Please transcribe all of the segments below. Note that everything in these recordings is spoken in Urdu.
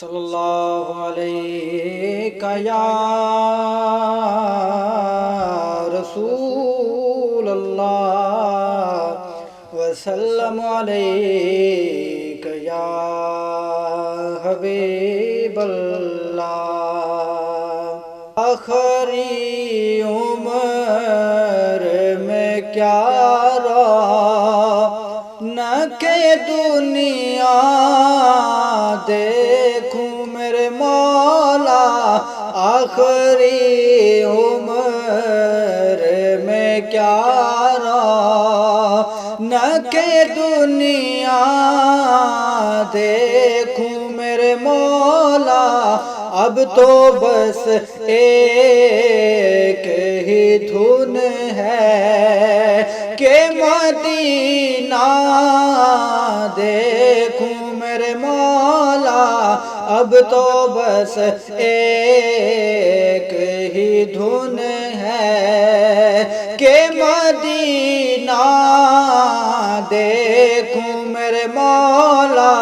صلی اللہ علیہ یا رسول اللہ وسلم علیہ یا حبیب اللہ آخری عمر میں کیا رہا؟ نہ کہ دنیا آخری عمر میں کیا نہ کہ دنیا، دیکھوں میرے مولا۔ اب تو بس ایک ہی دھن ہے کہ مدینہ۔ دیکھوں میرے مولا اب تو بس ایک ہی دھن ہے کہ مدینہ دیکھوں میرے مولا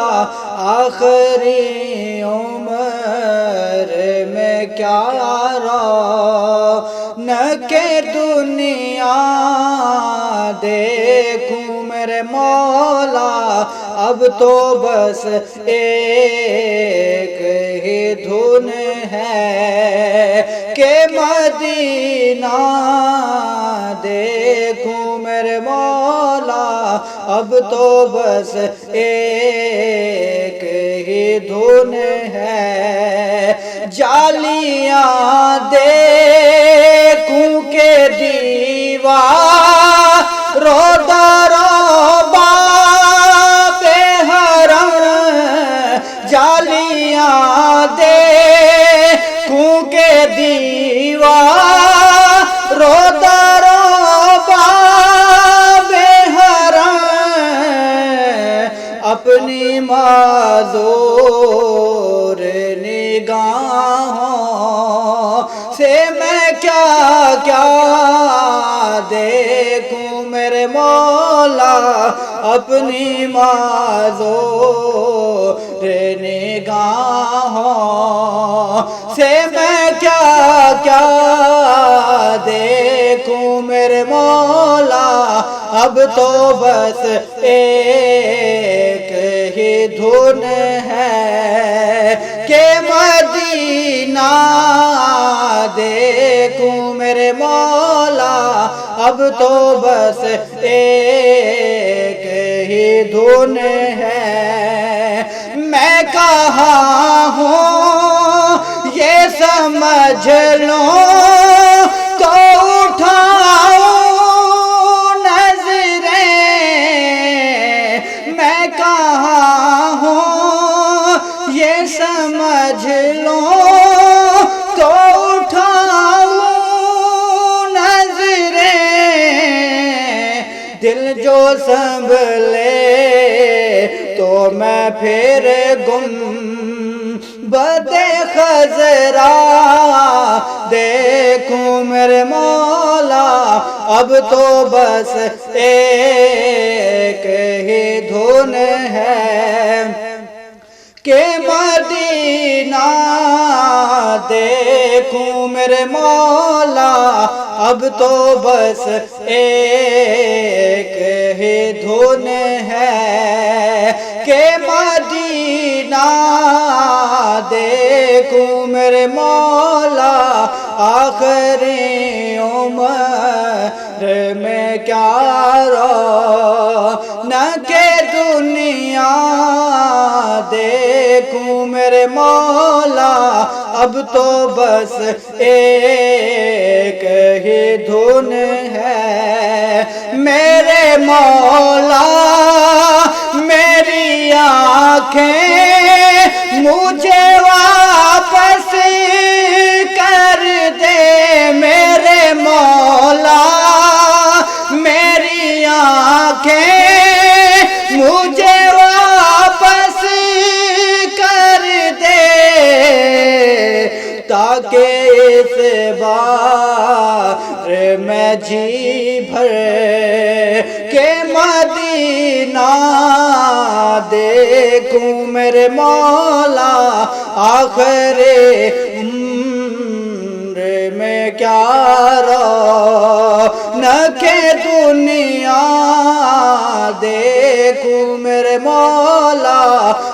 آخری عمر میں کیا رہا نہ کہ دنیا دیکھوں میرے مولا اب تو بس ایک ہی دھن ہے کہ مدینہ دیکھوں میرے مولا، اب تو بس ایک ہی دھن ہے۔ جالیاں دیکھوں کے دیوا رو درو جالیاں دیکھوں کے اپنی معذور نگاہوں سے میں کیا کیا دیکھوں میرے مولا؟ اب تو بس ایک ہی دھن ہے کہ مدینہ دیکھوں میرے مولا؟ اب تو بس ایک ہی دھن ہے۔ میں کہاں ہوں؟ یہ سمجھ لو۔ تو اٹھاؤ نظریں۔ میں کہاں ہوں؟ یہ سمجھ لو۔ تو نظریں۔ دل جو سنبھلے تو میں پھر گم بدے خزرا دیکھوں میرے مولا، اب تو بس ایک ہی دھن ہے کہ مدینہ دیکھوں میرے مولا، اب تو بس ایک ہی دھن ہے کہ مدینہ دیکھوں میرے مولا آخری عمر میں کیا رو نہ کہ دنیا دیکھوں میرے مولا اب تو بس ایک ہی دھن ہے میرے مولا، میری آنکھیں مجھے واپس کر دے، میرے مولا، میری آنکھیں مجھے واپس کر دے، تاکہ اس بار میں جی بھر کے مدینہ دیکھوں میرے مولا آخر عمر میں کیا رو نکے دنیا دیکھوں میرے مولا